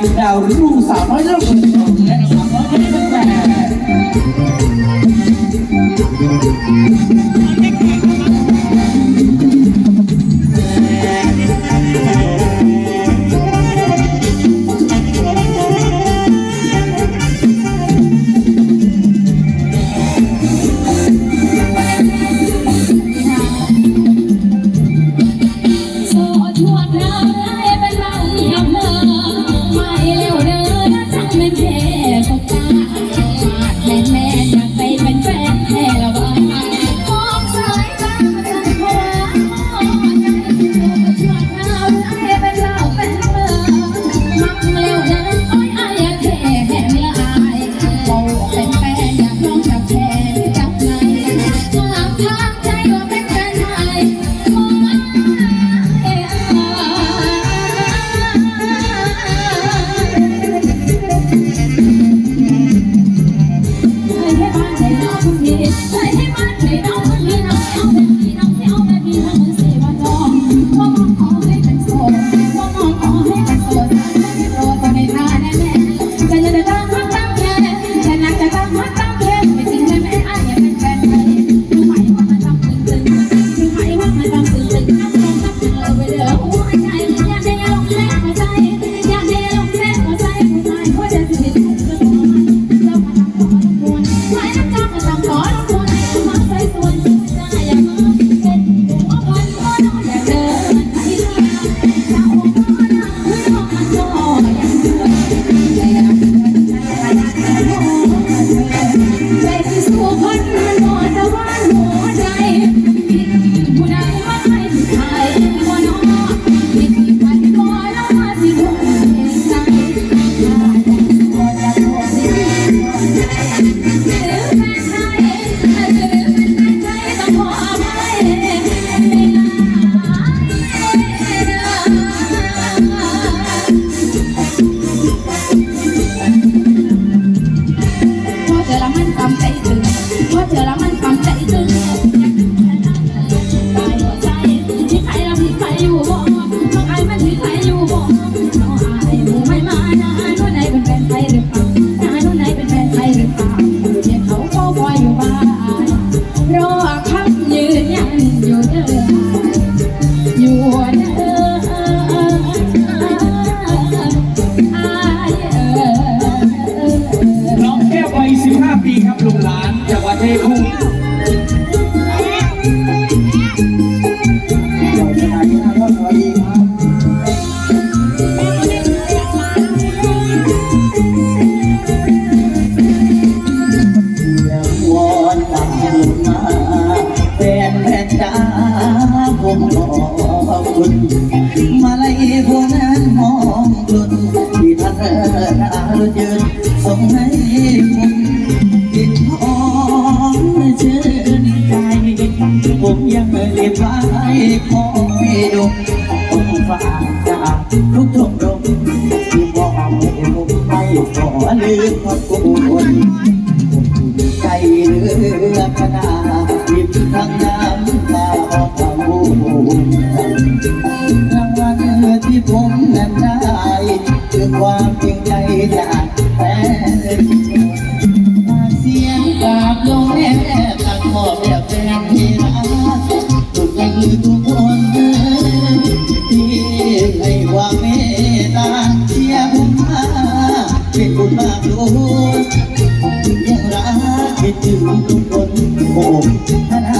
เนดาวรือลูสาวน้อยเล่าคนเดียวและสาวน้อยที่ได้แต่โซชวนเราได้ คุณมาไล่พวกนั้นมองกลนที่ท่านเอาเถยืนส่งให้คุณติดทองเชิญใจผมยังเรียบไว้ของพี่ด้ต้องฝากจากทุกชมรงที่บอกให้ผมไปขอลืมขอบคนใจเรือขนาดยิ้มทั้งน้ำตาออกทางหู ยังรักคิดถึงทุกคนโอ้ท่าน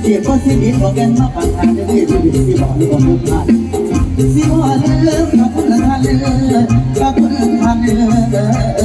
เสียก็สิบิดบอกกันมาปันทางจะได้ดูวิที่บอกที่บอกทุกท่านสิบอกเลิกกับคนละท่านเลิกกับคนละท่านเลิก